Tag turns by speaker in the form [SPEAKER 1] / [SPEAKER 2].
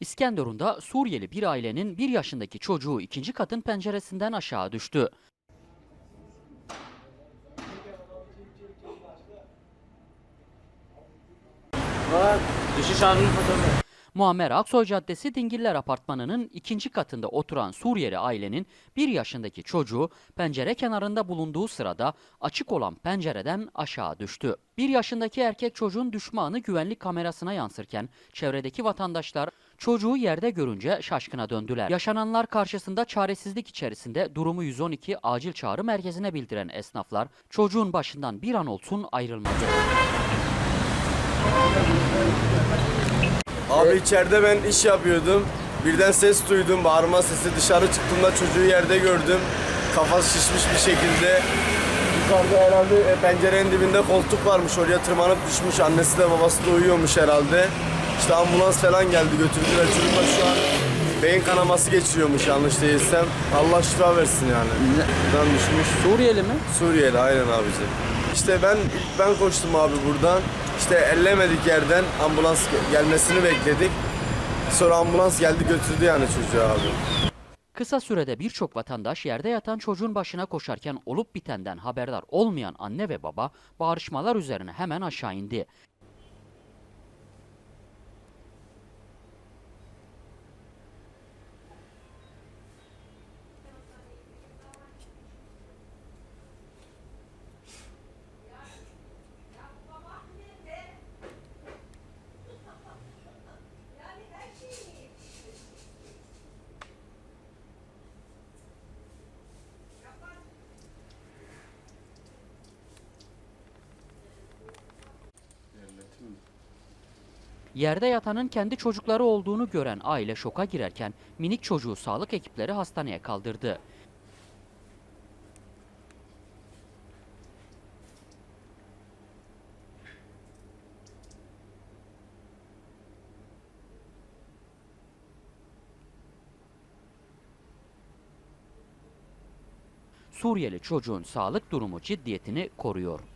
[SPEAKER 1] İskenderun'da Suriyeli bir ailenin bir yaşındaki çocuğu ikinci katın penceresinden aşağı düştü.
[SPEAKER 2] Düşüş anının fotoğrafı.
[SPEAKER 1] Muammer Aksoy Caddesi Dingiller Apartmanı'nın ikinci katında oturan Suriyeli ailenin bir yaşındaki çocuğu pencere kenarında bulunduğu sırada açık olan pencereden aşağı düştü. Bir yaşındaki erkek çocuğun düşme anı güvenlik kamerasına yansırken çevredeki vatandaşlar çocuğu yerde görünce şaşkına döndüler. Yaşananlar karşısında çaresizlik içerisinde durumu 112 acil çağrı merkezine bildiren esnaflar çocuğun başından bir an olsun ayrılmadı.
[SPEAKER 3] Abi içeride ben iş yapıyordum. Birden ses duydum, bağırma sesi. Dışarı çıktığımda çocuğu yerde gördüm. Kafası şişmiş bir şekilde. Yukarıda herhalde e, pencerenin dibinde koltuk varmış. Oraya tırmanıp düşmüş. Annesi de babası da uyuyormuş herhalde. İşte ambulans falan geldi götürdüler. Çocuk da şu an beyin kanaması geçiriyormuş yanlış değilsem. Allah şifa versin yani. Buradan düşmüş.
[SPEAKER 1] Suriyeli mi?
[SPEAKER 3] Suriyeli aynen abici. İşte ben ilk ben koştum abi buradan. İşte ellemedik yerden ambulans ge- gelmesini bekledik. Sonra ambulans geldi götürdü yani çocuğu abi.
[SPEAKER 1] Kısa sürede birçok vatandaş yerde yatan çocuğun başına koşarken olup bitenden haberdar olmayan anne ve baba bağırışmalar üzerine hemen aşağı indi. Yerde yatanın kendi çocukları olduğunu gören aile şoka girerken minik çocuğu sağlık ekipleri hastaneye kaldırdı. Suriyeli çocuğun sağlık durumu ciddiyetini koruyor.